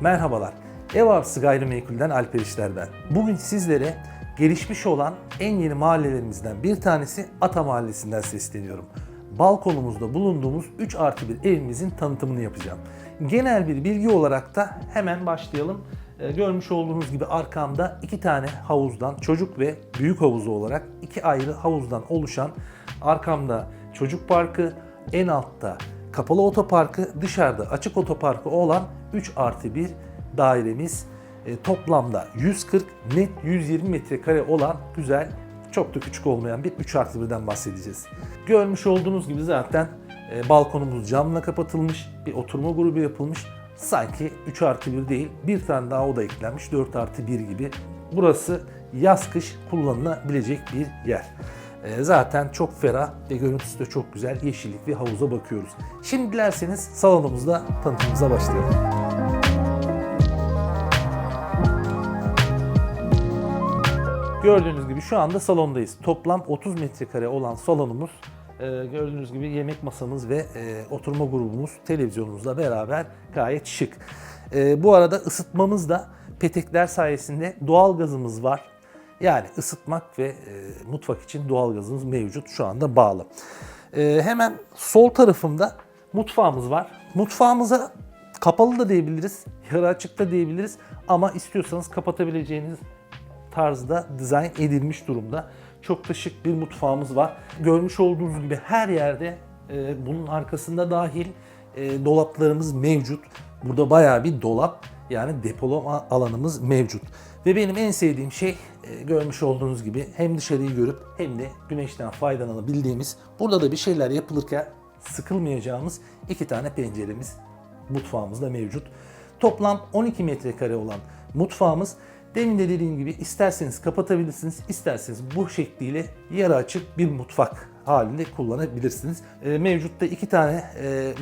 Merhabalar. Ev Gayrimenkul'den Alper İşler ben. Bugün sizlere gelişmiş olan en yeni mahallelerimizden bir tanesi Ata Mahallesi'nden sesleniyorum. Balkonumuzda bulunduğumuz 3 artı bir evimizin tanıtımını yapacağım. Genel bir bilgi olarak da hemen başlayalım. Ee, Görmüş olduğunuz gibi arkamda iki tane havuzdan, çocuk ve büyük havuzu olarak iki ayrı havuzdan oluşan arkamda çocuk parkı, en altta kapalı otoparkı, dışarıda açık otoparkı olan 3 artı 1 dairemiz. E, toplamda 140 net 120 metrekare olan güzel çok da küçük olmayan bir 3 artı 1'den bahsedeceğiz. Görmüş olduğunuz gibi zaten e, balkonumuz camla kapatılmış, bir oturma grubu yapılmış. Sanki 3 artı 1 değil, bir tane daha oda eklenmiş 4 artı 1 gibi. Burası yaz kış kullanılabilecek bir yer. E, zaten çok ferah ve görüntüsü de çok güzel yeşillik bir havuza bakıyoruz. Şimdi dilerseniz salonumuzda tanıtımımıza başlayalım. Gördüğünüz gibi şu anda salondayız. Toplam 30 metrekare olan salonumuz. e, gördüğünüz gibi yemek masamız ve e, oturma grubumuz televizyonumuzla beraber gayet şık. E, bu arada ısıtmamız da petekler sayesinde doğal gazımız var. Yani ısıtmak ve e, mutfak için doğal gazımız mevcut şu anda bağlı. E, hemen sol tarafımda mutfağımız var. Mutfağımıza kapalı da diyebiliriz, yarı açık da diyebiliriz ama istiyorsanız kapatabileceğiniz tarzda dizayn edilmiş durumda. Çok da şık bir mutfağımız var. Görmüş olduğunuz gibi her yerde e, bunun arkasında dahil e, dolaplarımız mevcut. Burada bayağı bir dolap yani depolama alanımız mevcut. Ve benim en sevdiğim şey e, görmüş olduğunuz gibi hem dışarıyı görüp hem de güneşten faydalanabildiğimiz burada da bir şeyler yapılırken sıkılmayacağımız iki tane penceremiz mutfağımızda mevcut. Toplam 12 metrekare olan mutfağımız demin de dediğim gibi isterseniz kapatabilirsiniz, isterseniz bu şekliyle yarı açık bir mutfak halinde kullanabilirsiniz. E, mevcutta iki tane e,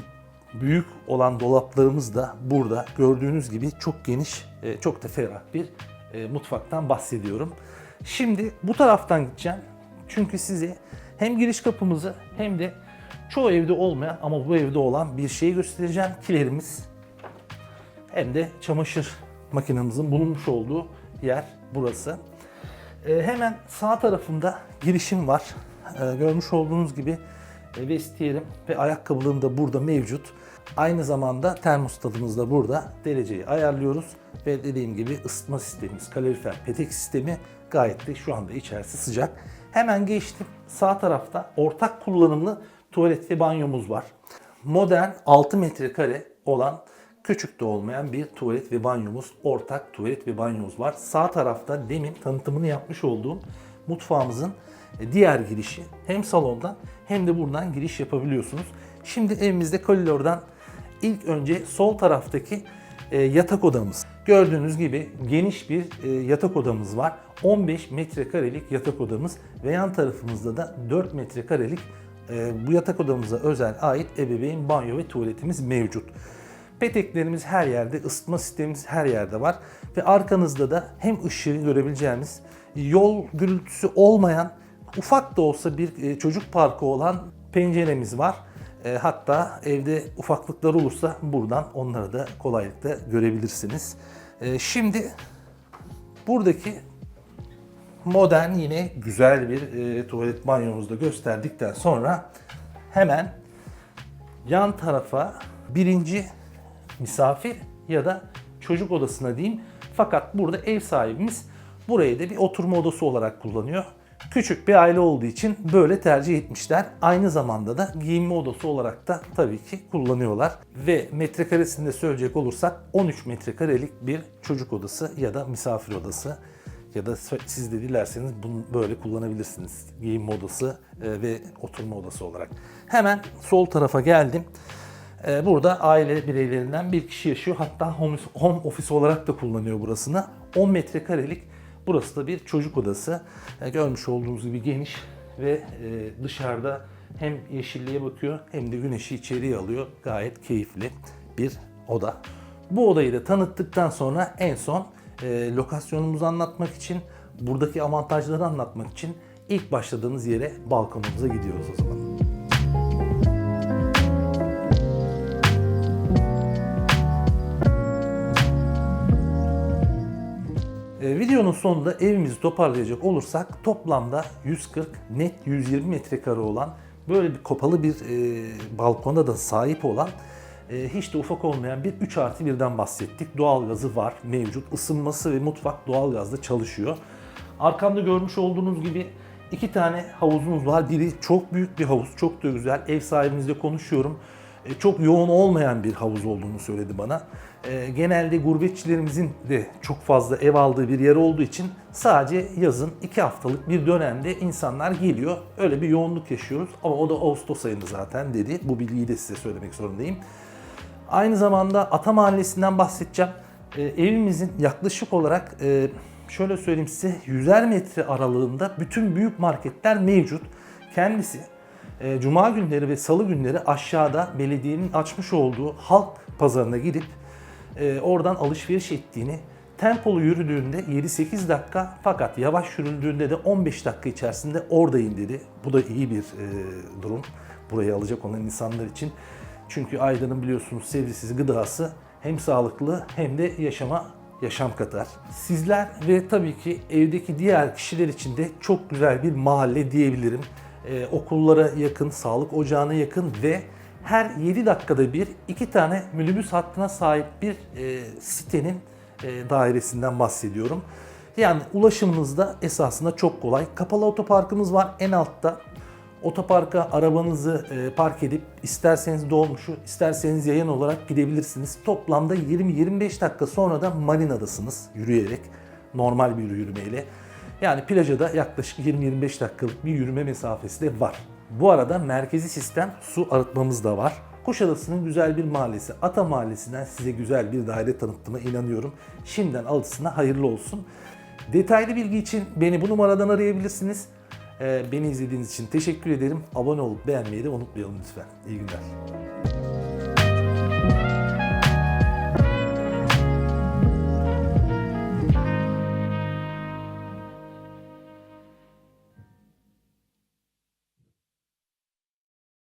büyük olan dolaplarımız da burada gördüğünüz gibi çok geniş, çok da ferah bir e, mutfaktan bahsediyorum. Şimdi bu taraftan gideceğim. Çünkü size hem giriş kapımızı hem de çoğu evde olmayan ama bu evde olan bir şeyi göstereceğim. Kilerimiz hem de çamaşır makinemizin bulunmuş olduğu yer burası. Ee, hemen sağ tarafında girişim var. Ee, görmüş olduğunuz gibi e, vestiyerim ve ayakkabılığım da burada mevcut. Aynı zamanda termostatımız da burada. Dereceyi ayarlıyoruz ve dediğim gibi ısıtma sistemimiz, kalorifer petek sistemi gayet de şu anda içerisi sıcak. Hemen geçtim. Sağ tarafta ortak kullanımlı tuvalet ve banyomuz var. Modern 6 metrekare olan küçük de olmayan bir tuvalet ve banyomuz, ortak tuvalet ve banyomuz var. Sağ tarafta demin tanıtımını yapmış olduğum mutfağımızın e, diğer girişi. Hem salondan hem de buradan giriş yapabiliyorsunuz. Şimdi evimizde koridordan ilk önce sol taraftaki e, yatak odamız. Gördüğünüz gibi geniş bir e, yatak odamız var. 15 metrekarelik yatak odamız ve yan tarafımızda da 4 metrekarelik e, bu yatak odamıza özel ait ebeveyn banyo ve tuvaletimiz mevcut. Peteklerimiz her yerde, ısıtma sistemimiz her yerde var. Ve arkanızda da hem ışığı görebileceğimiz, yol gürültüsü olmayan, ufak da olsa bir çocuk parkı olan penceremiz var. E, Hatta evde ufaklıklar olursa buradan onları da kolaylıkla görebilirsiniz. E, Şimdi buradaki modern yine güzel bir e, tuvalet banyomuzu da gösterdikten sonra hemen yan tarafa birinci misafir ya da çocuk odasına diyeyim. Fakat burada ev sahibimiz burayı da bir oturma odası olarak kullanıyor. Küçük bir aile olduğu için böyle tercih etmişler. Aynı zamanda da giyinme odası olarak da tabii ki kullanıyorlar. Ve metrekaresinde söyleyecek olursak 13 metrekarelik bir çocuk odası ya da misafir odası ya da siz de dilerseniz bunu böyle kullanabilirsiniz. Giyinme odası e, ve oturma odası olarak. Hemen sol tarafa geldim. E, Burada aile bireylerinden bir kişi yaşıyor. Hatta home, home office olarak da kullanıyor burasını. 10 metrekarelik burası da bir çocuk odası. E, Görmüş olduğunuz gibi geniş ve e, dışarıda hem yeşilliğe bakıyor hem de güneşi içeriye alıyor. Gayet keyifli bir oda. Bu odayı da tanıttıktan sonra en son e, lokasyonumuzu anlatmak için, buradaki avantajları anlatmak için ilk başladığımız yere balkonumuza gidiyoruz o zaman. Videonun sonunda evimizi toparlayacak olursak toplamda 140 net 120 metrekare olan böyle bir kapalı bir e, balkona da sahip olan e, hiç de ufak olmayan bir 3 artı birden bahsettik. Doğalgazı var mevcut. Isınması ve mutfak doğalgazda çalışıyor. Arkamda görmüş olduğunuz gibi iki tane havuzumuz var. Biri çok büyük bir havuz, çok da güzel. Ev sahibimizle konuşuyorum. E, çok yoğun olmayan bir havuz olduğunu söyledi bana. E, genelde gurbetçilerimizin de çok fazla ev aldığı bir yer olduğu için sadece yazın iki haftalık bir dönemde insanlar geliyor. Öyle bir yoğunluk yaşıyoruz ama o da Ağustos ayında zaten dedi. Bu bilgiyi de size söylemek zorundayım. Aynı zamanda Ata Mahallesi'nden bahsedeceğim. E, evimizin yaklaşık olarak şöyle söyleyeyim size 100'er metre aralığında bütün büyük marketler mevcut. Kendisi e, Cuma günleri ve Salı günleri aşağıda belediyenin açmış olduğu halk pazarına gidip e, oradan alışveriş ettiğini, tempolu yürüdüğünde 7-8 dakika fakat yavaş yürüdüğünde de 15 dakika içerisinde oradayım dedi. Bu da iyi bir e, durum burayı alacak olan insanlar için. Çünkü Aydın'ın biliyorsunuz sebzesiz gıdası hem sağlıklı hem de yaşama yaşam katar. Sizler ve tabii ki evdeki diğer kişiler için de çok güzel bir mahalle diyebilirim. Ee, okullara yakın, sağlık ocağına yakın ve her 7 dakikada bir iki tane minibüs hattına sahip bir e, sitenin e, dairesinden bahsediyorum. Yani ulaşımınız da esasında çok kolay. Kapalı otoparkımız var en altta. Otoparka arabanızı e, park edip isterseniz dolmuşu, isterseniz yayın olarak gidebilirsiniz. Toplamda 20-25 dakika sonra da marinadasınız yürüyerek, normal bir yürümeyle. Yani plaja da yaklaşık 20-25 dakikalık bir yürüme mesafesi de var. Bu arada merkezi sistem su arıtmamız da var. Kuşadası'nın güzel bir mahallesi, Ata Mahallesi'nden size güzel bir daire tanıttığıma inanıyorum. Şimdiden alısına hayırlı olsun. Detaylı bilgi için beni bu numaradan arayabilirsiniz. Ee, Beni izlediğiniz için teşekkür ederim. Abone olup beğenmeyi de unutmayalım lütfen. İyi günler.